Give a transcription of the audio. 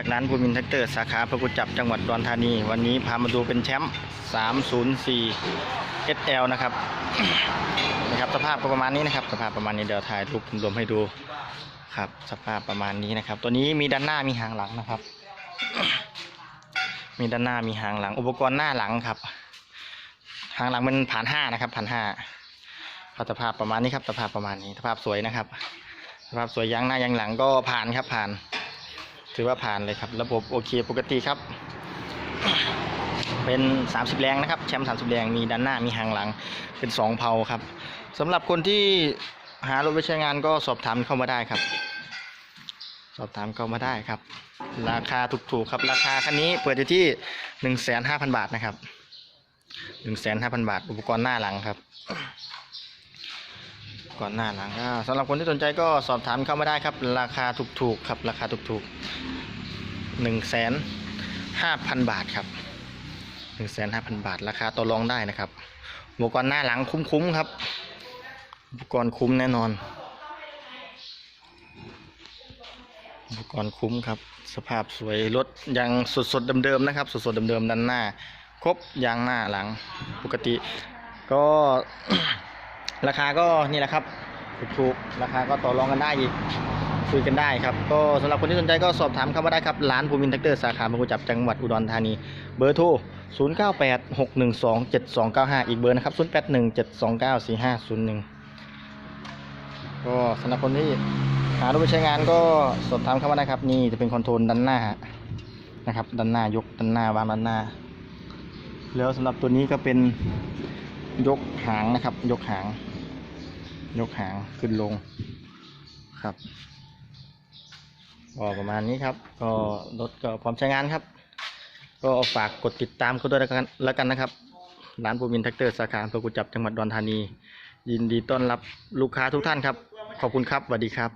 จากร้านภูมินแท็กเตอร์สาขาพระกุจับจังหวัดอุดรธานี วันนี้พามาดูเป็นแชมป์304 SL นะครับนะครับสภาพก็ประมาณนี้นะครับ สภาพประมาณนี้เดี๋ยวถ่ายรูปรวมให้ดูครับ สภาพประมาณนี้นะครับ ตัวนี้มีด้านหน้ามีหางหลังนะครับ มีด้านหน้ามีหางหลัง อุปกรณ์หน้าหลังครับ หางหลังเป็นผ่านห้านะครับผ่านห้าสภาพประมาณนี้ครับ สภาพประมาณนี้ สภาพสวยนะครับ สภาพสวยยางหน้ายางหลังก็ผ่านครับผ่าน ถือว่าผ่านเลยครับ ระบบโอเคปกติครับ เป็น 30 แรงนะครับ แชมป์30 แรงมีด้านหน้ามีหางหลังเป็น 2 เพาครับสำหรับคนที่หารถไปใช้งานก็สอบถามเข้ามาได้ครับ สอบถามเข้ามาได้ครับ ราคาถูกๆครับ ราคาคันนี้เปิดอยู่ที่ 15,000 บาทนะครับ 15,000 บาท อุปกรณ์หน้าหลังครับ ก่อนหน้าหลังก็สำหรับคนที่สนใจก็สอบถามเข้ามาได้ครับ ราคาถูกๆครับราคาถูกๆหนึ่งแสนห้าพันบาทครับหนึ่งแสนห้าพันบาท ราคาต่อรองได้นะครับอุปกรณ์หน้าหลังคุ้มๆครับอุปกรณ์คุ้มแน่นอนอุปกรณ์คุ้มครับ สภาพสวยรถยังสดๆเดิมๆนะครับ สดๆเดิมๆด้านหน้า ครบยางหน้าหลังปกติ ก็ ราคาก็นี่แหละครับถูกๆราคาก็ต่อรองกันได้อีกคุยกันได้ครับ ก็สำหรับคนที่สนใจก็สอบถามเข้ามาได้ครับ ร้านภูมินท็กเตอร์สาขาบางกุจับจังหวัดอุดรธานี เบอร์โทร 0986127295 อีกเบอร์นะครับ 0817294501 ก็สำหรับคนที่หารถไปใช้งานก็สอบถามเข้ามาได้ครับ นี่จะเป็นคอนโทรลด้านหน้านะครับด้านหน้ายกด้านหน้าวางด้านหน้า แล้วสำหรับตัวนี้ก็เป็น ยกหางนะครับ ยกหาง ยกหางขึ้นลงครับก็ประมาณนี้ครับ ก็รถก็พร้อมใช้งานครับ ก็ฝากกดติดตามเขาด้วยแล้วกันนะครับ ร้านปูมินแท็กเตอร์สาขาอำเภอกุจับจังหวัดดอุดรธานี ยินดีต้อนรับลูกค้าทุกท่านครับ ขอบคุณครับสวัสดีครับ